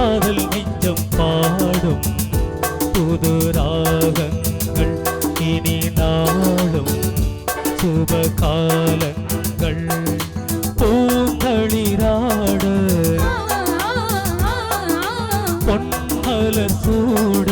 காதல் நெஞ்சம் பாடும் புது ராகங்கள் இனி நாளும் சுப காலங்கள் பூந்தளிராட பொன்மலர் சூட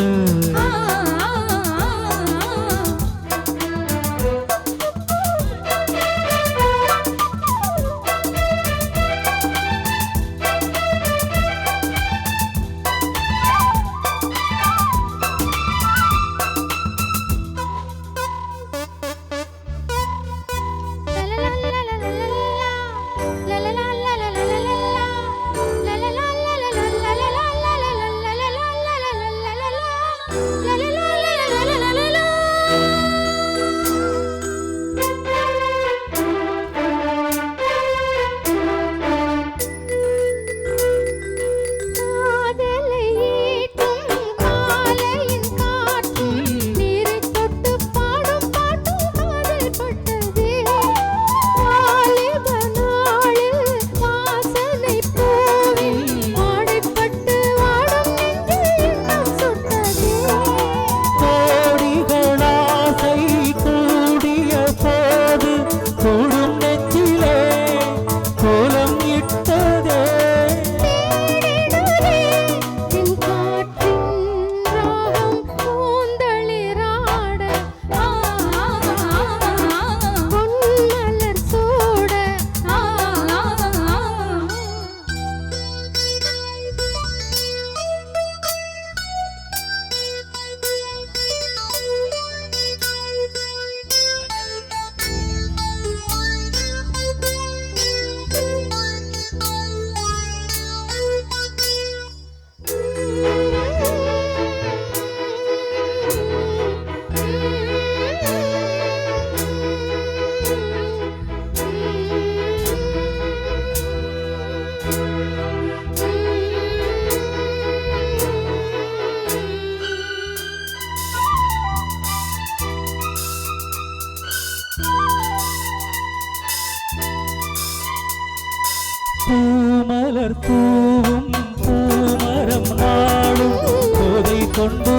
பூமலர் பூவும் பூமரம் நாடும் போதை கொண்டு